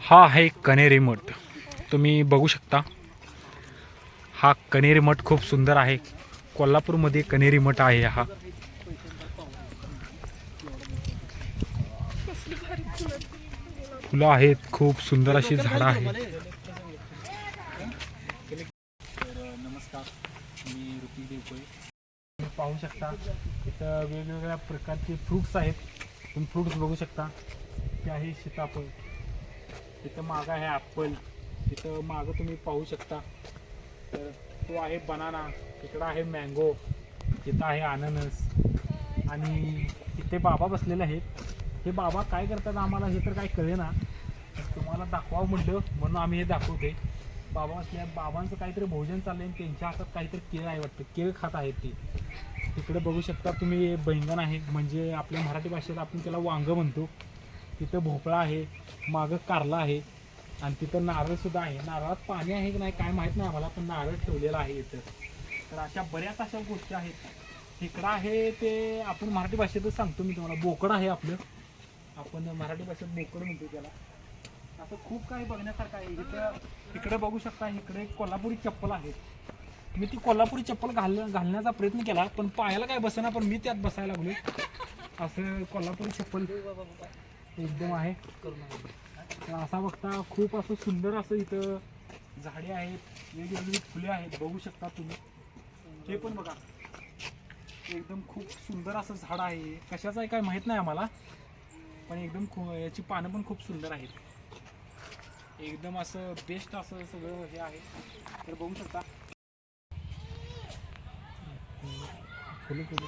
हा आहे कनेरी मठ. तुम्ही बघू शकता. हा कनेरी मठ खूप सुंदर आहे. कोल्हापूरमध्ये कनेरी मठ आहे हा. फुलं आहेत खूप सुंदर अशी झाडं आहेत. नमस्कार तुम्ही पाहू शकता इथं वेगवेगळ्या प्रकारचे फ्रूट्स आहेत. तुम्ही फ्रूट्स बघू शकता. ते आहे सीताफळ तिथं मागं आहे ॲपल तिथं मागं तुम्ही पाहू शकता. तर तो आहे बनाना तिकडं आहे मँगो तिथं आहे अननस आणि तिथे बाबा बसलेले आहेत. हे बाबा काय करतात आम्हाला हे तर काय कळे ना तुम्हाला दाखवावं म्हटलं म्हणून आम्ही हे दाखवते बाबा असल्या बाबांचं काहीतरी भोजन चाललं आणि त्यांच्या हातात काहीतरी केळ आहे वाटतं. केळ खात आहेत ते. तिकडे बघू शकता तुम्ही बैंगन आहे. म्हणजे आपल्या मराठी भाषेत आपण त्याला वांग म्हणतो. तिथं भोपळा आहे मागं कारला आहे आणि तिथं नारळ सुद्धा आहे. नारळात पाणी आहे की नाही काय माहीत नाही आम्हाला पण नारळ ठेवलेला आहे इथं. तर अशा बऱ्याच अशा गोष्टी आहेत. इकडं आहे ते आपण मराठी भाषेतच सांगतो मी तुम्हाला. बोकड आहे आपलं. आपण मराठी भाषेत बोकड म्हणतो त्याला. असं खूप काही बघण्यासारखं आहे. इकडं इकडे बघू शकता इकडे कोल्हापुरी चप्पल आहे. मी ती कोल्हापुरी चप्पल घाल घालण्याचा प्रयत्न केला पण पायाला काय बसेना पण मी त्यात बसायला लागलो असं कोल्हापुरी चप्पल. एकदम आहे. तर असा बघता खूप असं सुंदर असं इथं झाडे आहेत वेगवेगळी फुले आहेत बघू शकता तुम्ही. हे पण बघा. एकदम खूप सुंदर असं झाड आहे. कशाचं आहे काय माहीत नाही आम्हाला पण एकदम खू याची पानं पण खूप सुंदर आहेत. एकदम असं बेस्ट असं सगळं हे आहे. तर बघू शकता. फुलं फुलं.